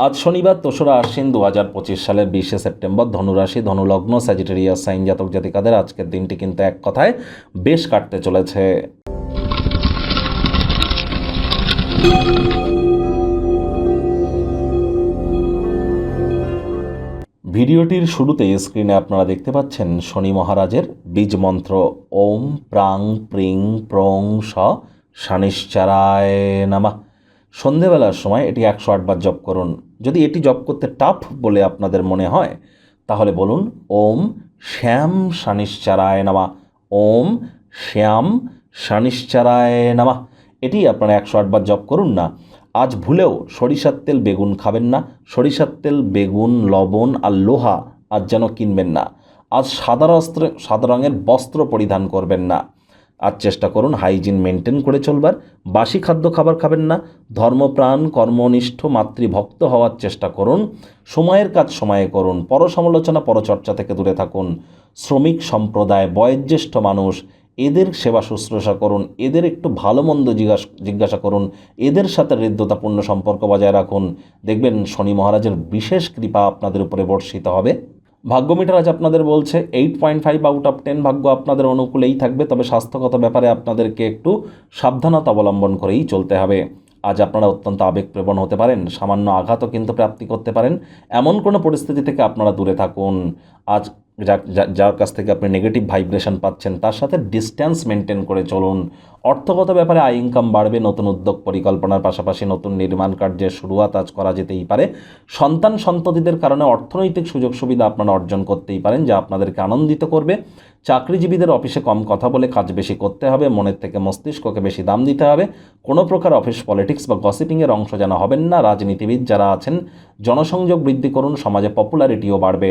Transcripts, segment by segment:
আজ শনিবার তোসরা আশ্বিন দু হাজার পঁচিশ সালের বিশে সেপ্টেম্বর ধনুরাশি, ধনুলগ্ন স্যাজিটেরিয়াস সাইন জাতক জাতিকাদের আজকের দিনটি কিন্তু এক কথায় বেশ কাটতে চলেছে। ভিডিওটির শুরুতে স্ক্রিনে আপনারা দেখতে পাচ্ছেন শনি মহারাজের বীজ মন্ত্র। ওম প্রাং প্রিং প্রং স নামা। সন্ধেবেলার সময় এটি একশো আটবার জপ করুন। যদি এটি জপ করতে টাফ বলে আপনাদের মনে হয়, তাহলে বলুন, ওম শ্যাম শানিশ্চারায় নামা। ওম শ্যাম শানিশ্চারায় নামা। এটি আপনারা একশো আটবার জপ করুন না। আজ ভুলেও সরিষার তেল, বেগুন খাবেন না। সরিষার তেল, বেগুন, লবণ আর লোহা আজ যেন কিনবেন না। আজ সাদা সাদা রঙের বস্ত্র পরিধান করবেন না। আজ চেষ্টা করুন হাইজিন মেনটেন করে চলবার। বাসি খাদ্য খাবার খাবেন না, ধর্মপ্রাণ, কর্মনিষ্ঠ, মাতৃভক্ত হওয়ার চেষ্টা করুন। সময়ের কাজ সময়ে করুন, পরসমালোচনা, পরচর্চা থেকে দূরে থাকুন। শ্রমিক সম্প্রদায়, বয়োজ্যেষ্ঠ মানুষ, এদের সেবা শুশ্রূষা করুন, এদের একটু ভালো মন্দ জিজ্ঞাসা জিজ্ঞাসা করুন, এদের সাথে হৃদ্যতাপূর্ণ সম্পর্ক বজায় রাখুন। দেখবেন শনি মহারাজের বিশেষ কৃপা আপনাদের উপরে বর্ষিত হবে। ভাগ্য মিটার আজ আপনাদের বলছে eight point five out of ten ভাগ্য আপনাদের অনুকূলেই থাকবে, তবে স্বাস্থ্যগত ব্যাপারে আপনাদেরকে একটু সাবধানতা অবলম্বন করেই চলতে হবে। আজ আপনারা অত্যন্ত আবেগপ্রবণ হতে পারেন, সামান্য আঘাতও কিন্তু প্রাপ্তি করতে পারেন। এমন কোনো পরিস্থিতি থেকে আপনারা দূরে থাকুন। আজ যার কাছ থেকে আপনি নেগেটিভ ভাইব্রেশন পাচ্ছেন, তার সাথে ডিস্ট্যান্স মেনটেন করে চলুন। অর্থগত ব্যাপারে আয় ইনকাম বাড়বে, নতুন উদ্যোগ পরিকল্পনার পাশাপাশি নতুন নির্মাণ কার্যের শুরুয়াত আজ করা যেতেই পারে। সন্তান সন্ততিদের কারণে অর্থনৈতিক সুযোগ সুবিধা আপনারা অর্জন করতেই পারেন, যা আপনাদেরকে আনন্দিত করবে। চাকরিজীবীদের অফিসে কম কথা বলে কাজ বেশি করতে হবে, মনের থেকে মস্তিষ্ককে বেশি দাম দিতে হবে। কোনো প্রকার অফিস পলিটিক্স বা গসিপিংয়ের অংশ যেন হবেন না। রাজনীতিবিদ যারা আছেন, জনসংযোগ বৃদ্ধি করুন, সমাজে পপুলারিটিও বাড়বে।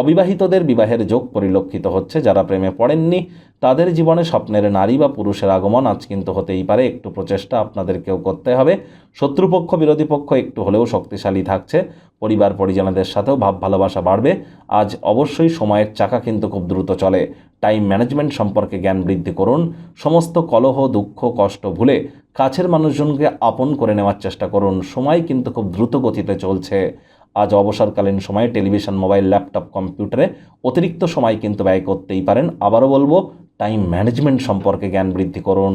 অবিবাহিতদের বিবাহের যোগ পরিলক্ষিত হচ্ছে, যারা প্রেমে পড়েননি, তাদের জীবনে স্বপ্নের নারী বা পুরুষের আগমন আজ কিন্তু হতেই পারে। একটু প্রচেষ্টা আপনাদেরকেও করতে হবে। শত্রুপক্ষ, বিরোধী পক্ষ একটু হলেও শক্তিশালী থাকছে। পরিবার, পরিজনদের সাথেও ভাব ভালোবাসা বাড়বে। আজ অবশ্যই সময়ের চাকা কিন্তু খুব দ্রুত চলে। টাইম ম্যানেজমেন্ট সম্পর্কে জ্ঞান বৃদ্ধি করুন। সমস্ত কলহ, দুঃখ, কষ্ট ভুলে কাছের মানুষজনকে আপন করে নেওয়ার চেষ্টা করুন। সময় কিন্তু খুব দ্রুত গতিতে চলছে। আজ অবসরকালীন সময়ে টেলিভিশন, মোবাইল, ল্যাপটপ, কম্পিউটারে অতিরিক্ত সময় কিন্তু ব্যয় করতেই পারেন। আবারও বলব, টাইম ম্যানেজমেন্ট সম্পর্কে জ্ঞান বৃদ্ধি করুন।